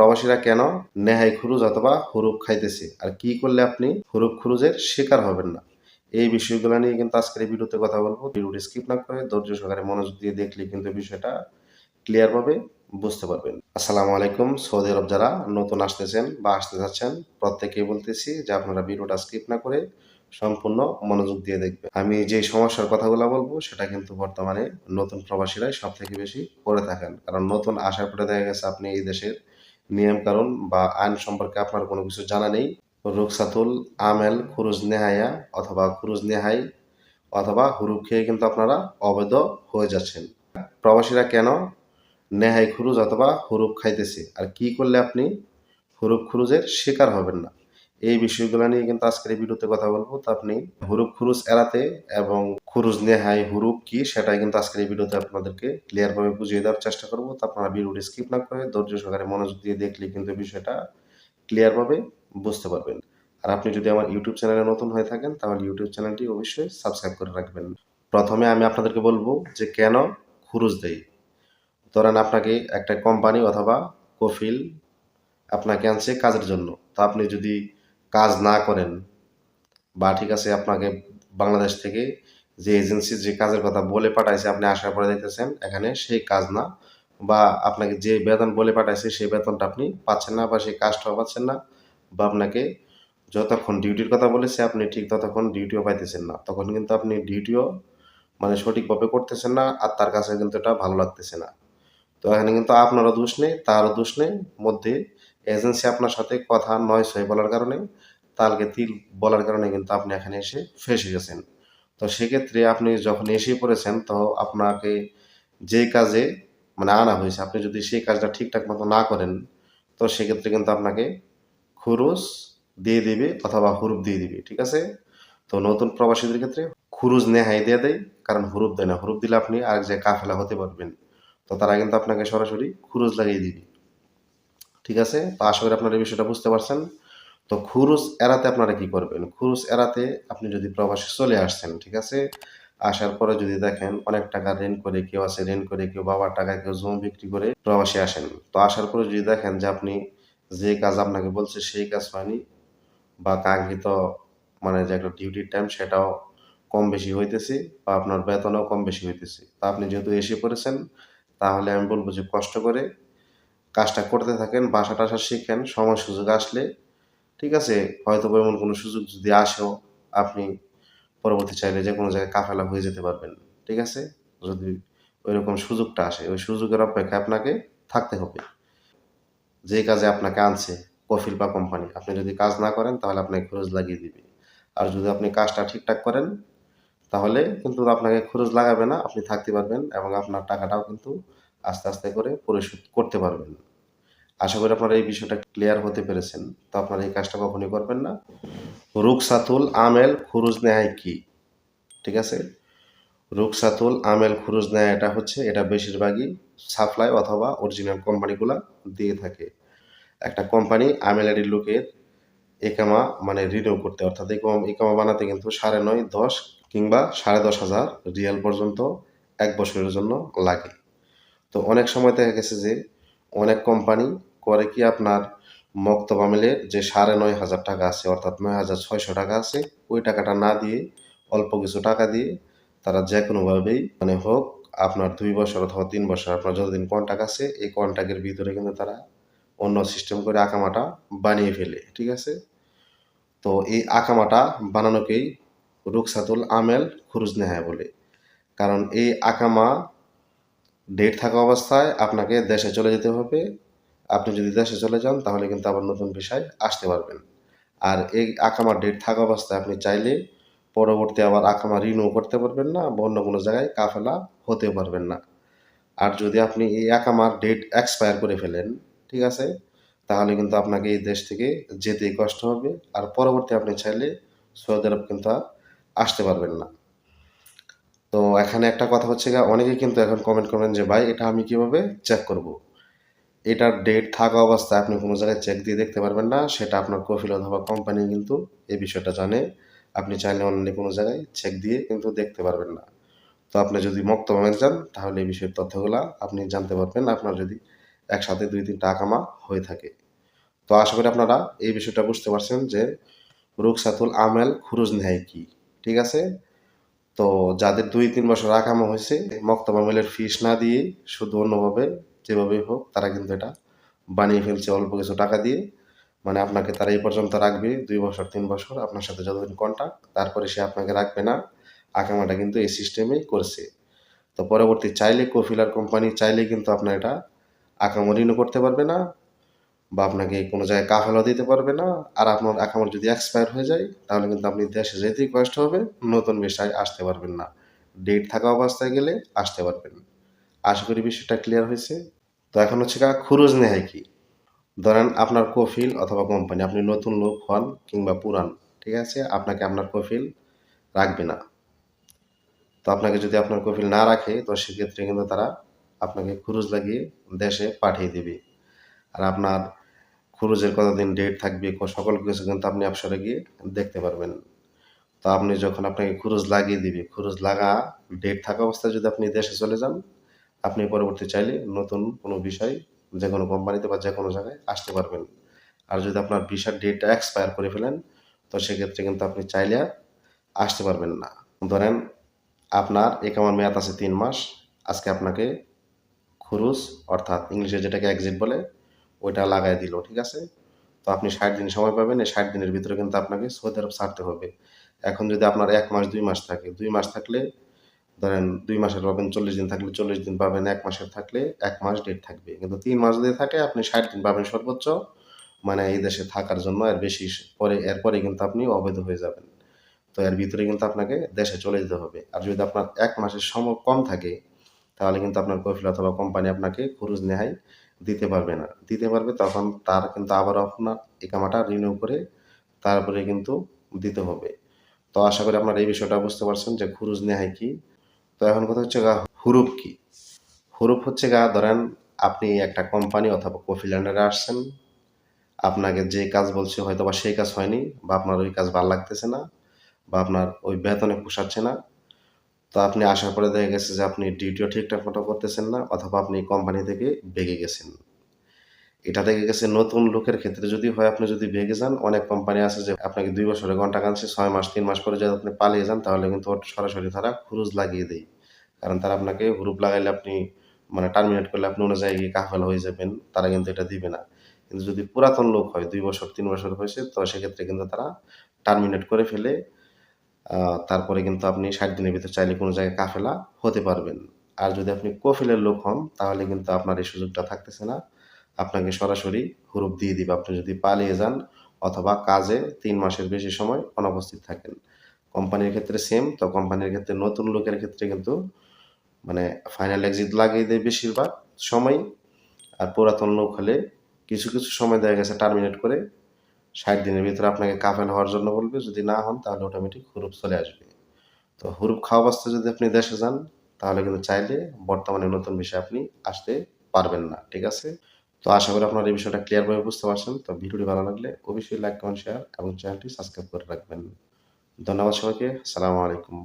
প্রবাসীরা কেন নেহাই খুরুজ অথবা হুরুপ খাইতেছে? আর কি করলে আপনি হুরুপ খুরুজের শিকার হবেন না? এই বিষয়গুলো নিয়ে কিন্তু আজকের এই ভিডিওতে কথা বলব। ভিডিওটি স্কিপ না করে ধৈর্য সহকারে মনোযোগ দিয়ে দেখলে কিন্তু বিষয়টা ক্লিয়ার ভাবে বুঝতে পারবেন। আসসালামু আলাইকুম। সৌদি আরব যারা নতুন আসতেছেন বা আসতে যাচ্ছেন, প্রত্যেকেই বলতেছি যে আপনারা ভিডিওটা স্কিপ না করে সম্পূর্ণ মনোযোগ দিয়ে দেখবেন। আমি যে সমস্যার কথাগুলো বলব, সেটা কিন্তু বর্তমানে নতুন প্রবাসীরাই সব থেকে বেশি করে থাকেন। কারণ নতুন আসার পরে দেখা গেছে আপনি এই দেশের নিয়ম কারণ বা আইন সম্পর্কে আপনার কোনো কিছু জানা নেই রুকসাতুল আমেল খুরুজ নেহাইয়া অথবা খুরুজ নেহাই অথবা হুরুপ খেয়ে কিন্তু আপনারা অবৈধ হয়ে যাচ্ছেন। প্রবাসীরা কেন নেহাই খুরুজ অথবা হুরুপ খাইতেছে? আর কি করলে আপনি হুরুপ খুরুজের শিকার হবেন না? এই বিষয়গুলো নিয়ে কিন্তু আজকের ভিডিওতে কথা বলব। তো আপনি হুরুপ খুরুজ এড়াতে এবং খুরুজ নেহাই হুরুপ কি সেটাই কিন্তু আজকের ভিডিওতে আপনাদেরকে ক্লিয়ার ভাবে বুঝিয়ে দেওয়ার চেষ্টা করব। তো আপনারা ভিডিওটি স্কিপ না করে ধৈর্য সহকারে মনোযোগ দিয়ে দেখলে কিন্তু বিষয়টা ক্লিয়ার ভাবে বুঝতে পারবেন। আর আপনি যদি আমার ইউটিউব চ্যানেলে নতুন হয়ে থাকেন, তাহলে ইউটিউব চ্যানেলটি অবশ্যই সাবস্ক্রাইব করে রাখবেন। প্রথমে আমি আপনাদেরকে বলব যে কেন খুরুজ দেয়? ধরেন আপনাকে একটা কোম্পানি অথবা কফিল আপনাকে আনছে কাজের জন্য। তো আপনি যদি কাজ না করেন, বা ঠিক আছে আপনাকে বাংলাদেশ থেকে যে এজেন্সি যে কাজের কথা বলে পাঠাইছে, আপনি আসার পরে দেখতেছেন এখানে সেই কাজ না, বা আপনাকে যে বেতন বলে পাঠাইছে সেই বেতনটা আপনি পাচ্ছেন না, বা সেই কাজটাও পাচ্ছেন না, বা আপনাকে যতক্ষণ ডিউটির কথা বলেছে আপনি ঠিক ততক্ষণ ডিউটিও পাইতেছেন না, তখন কিন্তু আপনি ডিউটিও মানে সঠিকভাবে করতেছেন না, আর তার কাছে কিন্তু এটা ভালো লাগতেছে না। তো এখানে কিন্তু আপনারও দোষ নেই, তারও দোষ নেই, মধ্যে এজেন্সি আপনার সাথে কথা নয়, ছয় বলার কারণে, তালকে তিল বলার কারণে কিন্তু আপনি এখানে এসে ফেসে গেছেন। তো সেক্ষেত্রে আপনি যখন এসে পড়েছেন, তো আপনাকে যে কাজে মানে আনা হয়েছে, আপনি যদি সেই কাজটা ঠিকঠাক মতো না করেন, তো সেক্ষেত্রে কিন্তু আপনাকে খুরুজ দিয়ে দিবে অথবা হুরুপ দিয়ে দিবে, ঠিক আছে? তো নতুন প্রবাসীদের ক্ষেত্রে খুরুজ নেহাই দিয়ে দেয়, কারণ হুরুপ দেয় না। হুরুপ দিলে আপনি আর যে কাফেলা হতে পারবেন, তো তারা কিন্তু আপনাকে সরাসরি খুরুজ লাগিয়ে দিবে। ঠিক আছে? তো আশা করি আপনারা এই বিষয়টা বুঝতে পারছেন। তো খুরুজ এড়াতে আপনারা কি করবেন? খুরুজ এড়াতে আপনি যদি প্রবাসী চলে আসছেন, ঠিক আছে? আসার পরে যদি দেখেন অনেক টাকা রেন্ট করে কেউ আছে রেন্ট করে কেউ বাবার টাকায় কেউ জমি বিক্রি করে প্রবাসী আসেন। তো আসার পরে যদি দেখেন যে আপনি যে কাজ আপনাকে বলছে সেই কাজ হয়নি বা কাঙ্ক্ষিত মানে যে একটা ডিউটির টাইম সেটাও কম বেশি হইতেছে বা আপনার বেতনও কম বেশি হইতেছে। তা আপনি যেহেতু এসে পড়েছেন, তাহলে আমি বলব যে কষ্ট করে কাজটা করতে থাকেন, বাসা টাসা শিখেন, সময় সুযোগ আসলে, ঠিক আছে? হয়তো এমন কোনো সুযোগ যদি আসেও, আপনি পরবর্তী চাইলে যে কোনো জায়গায় কাফেলা হয়ে যেতে পারবেন, ঠিক আছে? যদি ওই রকম সুযোগটা আসে, ওই সুযোগের অপেক্ষা আপনাকে থাকতে হবে। যে কাজে আপনাকে আনছে, কফিল বা কোম্পানি, আপনি যদি কাজ না করেন, তাহলে আপনাকে খরচ লাগিয়ে দিবে। আর যদি আপনি কাজটা ঠিকঠাক করেন, তাহলে কিন্তু আপনাকে খরচ লাগাবে না, আপনি থাকতে পারবেন এবং আপনার টাকাটাও কিন্তু আস্তে আস্তে করে পরিশোধ করতে পারবেন। আশা করি আপনারা এই বিষয়টা ক্লিয়ার হতে পেরেছেন। তো আপনারা এই কাজটা কখনই করবেন না। রুকসাতুল আমেল খুরুজ নেয় কি? ঠিক আছে? রুকসাতুল আমেল খুরুজ নেয় এটা হচ্ছে, এটা বেশিরভাগই সাপ্লাই অথবা অরিজিনাল কোম্পানিগুলা দিয়ে থাকে। একটা কোম্পানি আমেল আমেলারি লোকের একামা মানে রিনিউ করতে, অর্থাৎ একামা বানাতে কিন্তু সাড়ে নয়, দশ কিংবা সাড়ে দশ হাজার রিয়াল পর্যন্ত এক বছরের জন্য লাগে। তো অনেক সময় দেখা গেছে যে অনেক কোম্পানি করে কি আপনার মক্তব আমেলের যে সাড়ে নয় হাজার টাকা আছে, অর্থাৎ নয় হাজার ছয়শো টাকা আছে, ওই টাকাটা না দিয়ে অল্প কিছু টাকা দিয়ে তারা যে কোনোভাবেই মানে হোক আপনার দুই বছর অথবা তিন বছর আপনার যতদিন কন্ট্যাক্ট আছে, এই কন্ট্যাক্টের ভিতরে কিন্তু তারা অন্য সিস্টেম করে আকামাটা বানিয়ে ফেলে, ঠিক আছে? তো এই আঁকামাটা বানানোকেই রুকসাতুল আমেল খুরুজ নেহায় বলে। কারণ এই আকামা ডেট থাকা অবস্থায় আপনাকে দেশে চলে যেতে হবে। আপনি যদি দেশে চলে যান, তাহলে কিন্তু আবার নতুন বিষয় আসতে পারবেন। আর এই আকামার ডেট থাকা অবস্থায় আপনি চাইলে পরবর্তী আবার আকামা রিনিউ করতে পারবেন না বা অন্য কোনো জায়গায় কাফেলা হতে পারবেন না। আর যদি আপনি এই আকামার ডেট এক্সপায়ার করে ফেলেন, ঠিক আছে? তাহলে কিন্তু আপনাকে এই দেশ থেকে যেতেই কষ্ট হবে। আর পরবর্তী আপনি চাইলে সৌদি আরব কিন্তু আসতে পারবেন না। তো এখানে একটা কথা হচ্ছে গা অনেকে কিন্তু এখন কমেন্ট করবেন যে, ভাই, এটা আমি কীভাবে চেক করব। এটার ডেট থাকা অবস্থায় আপনি কোনো জায়গায় চেক দিয়ে দেখতে পারবেন না, সেটা আপনার কফিল অথবা কোম্পানি কিন্তু এই বিষয়টা জানে। আপনি চাইলে অন্য কোনো জায়গায় চেক দিয়ে কিন্তু দেখতে পারবেন না। তো আপনি যদি মক্তবামে যান, তাহলে এই বিষয়ের তথ্যগুলো আপনি জানতে পারবেন, আপনার যদি একসাথে দুই তিনটা আকামা হয়ে থাকে। তো আশা করি আপনারা এই বিষয়টা বুঝতে পারছেন যে রুকসাতুল আমেল খুরুজ নেয় কি, ঠিক আছে? তো যাদের দুই, তিন বছর আকামা হয়েছে, মক্তব মিলের ফিস না দিয়ে শুধু অন্যভাবে যেভাবেই হোক, তারা কিন্তু এটা বানিয়ে ফেলছে অল্প কিছু টাকা দিয়ে। মানে আপনাকে তারা এই পর্যন্ত রাখবে দুই বছর, তিন বছর, আপনার সাথে যতদিন কন্ট্যাক্ট তারপরে সে আপনাকে রাখবে না। আকামাটা কিন্তু এই সিস্টেমেই করছে। তো পরবর্তী চাইলে কফিলার কোম্পানি চাইলে কিন্তু আপনার এটা আকামা ঋণও করতে পারবে না। বা আপনাকে কোনো জায়গায় কাফালা দিতে পারবে না। আর আপনার আকামার যদি এক্সপায়ার হয়ে যায়, তাহলে কিন্তু আপনি দেশে যেতেই কষ্ট হবে, নতুন বিষয় আসতে পারবেন না। ডেট থাকা অবস্থায় গেলে আসতে পারবেন। আশা করি বিষয়টা ক্লিয়ার হয়েছে। তো এখন হচ্ছে কা খুরুজ নেহাই কি? ধরেন আপনার কফিল অথবা কোম্পানি আপনি নতুন লোক হন কিংবা পুরান, ঠিক আছে? আপনাকে আপনার কফিল রাখবে না। তো আপনাকে যদি আপনার কফিল না রাখে, তো সেক্ষেত্রে কিন্তু তারা আপনাকে খুরুজ লাগিয়ে দেশে পাঠিয়ে দেবে। আর আপনার খুরুজের কতদিন ডেট থাকবে সকল কিছু কিন্তু আপনি অপসরে গিয়ে দেখতে পারবেন। তো আপনি যখন আপনাকে খুরুজ লাগিয়ে দিবে খুরুজ লাগা ডেট থাকা অবস্থায় যদি আপনি দেশে চলে যান, আপনি পরবর্তী চাইলে নতুন কোনো বিষয় যে কোনো কোম্পানিতে বা যে কোনো জায়গায় আসতে পারবেন। আর যদি আপনার ভিসার ডেটটা এক্সপায়ার করে ফেলেন, তো সেক্ষেত্রে কিন্তু আপনি চাইলে আসতে পারবেন না। ধরেন আপনার একামার মেয়াদ আছে তিন মাস, আজকে আপনাকে খুরুজ অর্থাৎ ইংলিশে যেটাকে এক্সিট বলে ওইটা লাগাই দিল, ঠিক আছে? তো আপনি ষাট দিন সময় পাবেন, এই ষাট দিনের ভিতরে কিন্তু আপনাকে সৌদি আরব ছাড়তে হবে। এখন যদি আপনার এক মাস, দুই মাস থাকে, দুই মাস থাকলে ধরেন দুই মাসের পাবেন, চল্লিশ দিন থাকলে চল্লিশ দিন পাবেন, এক মাসের থাকলে এক মাস ডেট থাকবে। কিন্তু তিন মাস যদি থাকে, আপনি ষাট দিন পাবেন সর্বোচ্চ মানে এই দেশে থাকার জন্য এর বেশি পরে, এরপরে কিন্তু আপনি অবৈধ হয়ে যাবেন। তো এর ভিতরে কিন্তু আপনাকে দেশে চলে যেতে হবে। আর যদি আপনার এক মাসের সময় কম থাকে, তাহলে কিন্তু আপনার কফিল অথবা কোম্পানি আপনাকে খরচ নেহাই দিতে পারবে না। দিতে পারবে তখন তার কিন্তু আবার আপনার একামাটা রিনিউ করে তারপরে কিন্তু দিতে হবে। তো আশা করি আপনারা এই বিষয়টা বুঝতে পারছেন যে খুরুজ নেহাই কি। তো এখন কথা হচ্ছে গা হুরুপ কি। হুরুপ হচ্ছে গা ধরেন আপনি একটা কোম্পানি অথবা কফিল ল্যান্ডারে আসছেন। আপনাকে যে কাজ বলছে হয়তো বা সেই কাজ হয়নি বা আপনার ওই কাজ ভালো লাগতেছে না বা আপনার ওই বেতনে পোষাচ্ছে না। তো আপনি আসার পরে দেখা গেছে যে আপনি ডিউটিও ঠিকঠাক মতো করতেছেন না, অথবা আপনি কোম্পানি থেকে বেগে গেছেন। এটা দেখে গেছে নতুন লোকের ক্ষেত্রে যদি হয়, আপনি যদি বেগে যান, অনেক কোম্পানি আছে যে আপনাকে দুই বছরের ঘণ্টা কানছে ছয় মাস, তিন মাস পরে যদি আপনি পালিয়ে যান, তাহলে কিন্তু সরাসরি তারা খুরুজ লাগিয়ে দেয়। কারণ তারা আপনাকে হুরুপ লাগাইলে আপনি মানে টার্মিনেট করলে আপনি অন্য জায়গায় গিয়ে কাফেলা হয়ে যাবেন, তারা কিন্তু এটা দিবে না। কিন্তু যদি পুরাতন লোক হয়, দুই বছর, তিন বছর হয়েছে, তো সেক্ষেত্রে কিন্তু তারা টার্মিনেট করে ফেলে। তারপরে কিন্তু আপনি ষাট দিনের ভিতর চাইলে কোনো জায়গায় কাফেলা হতে পারবেন। আর যদি আপনি কফিলের লোক হন, তাহলে কিন্তু আপনার এই সুযোগটা থাকতেছে না। আপনাকে সরাসরি হুরুপ দিয়ে দিবে। আপনি যদি পালিয়ে যান অথবা কাজে তিন মাসের বেশি সময় অনুপস্থিত থাকেন। কোম্পানির ক্ষেত্রে সেম তো কোম্পানির ক্ষেত্রে নতুন লোকের ক্ষেত্রে কিন্তু মানে ফাইনাল এক্সিট লাগিয়ে দেয় বেশিরভাগ সময় আর পুরাতন লোক হলে কিছু কিছু সময় দেখা গেছে টার্মিনেট করে ষাট দিনের ভিতরে আপনাকে কাফেন হওয়ার জন্য বলবে, যদি না হন তাহলে অটোমেটিক হুরুপ চলে আসবে। তো হুরুপ খাওয়া অবস্থায় যদি আপনি দেশে যান, তাহলে কিন্তু চাইলে বর্তমানে নতুন বিষয়ে আপনি আসতে পারবেন না, ঠিক আছে? তো আশা করি আপনার এই বিষয়টা ক্লিয়ারভাবে বুঝতে পারছেন। তো ভিডিওটি ভালো লাগলে অবশ্যই লাইক কমেন্ট শেয়ার এবং চ্যানেলটি সাবস্ক্রাইব করে রাখবেন। ধন্যবাদ সবাইকে। সালামু আলাইকুম।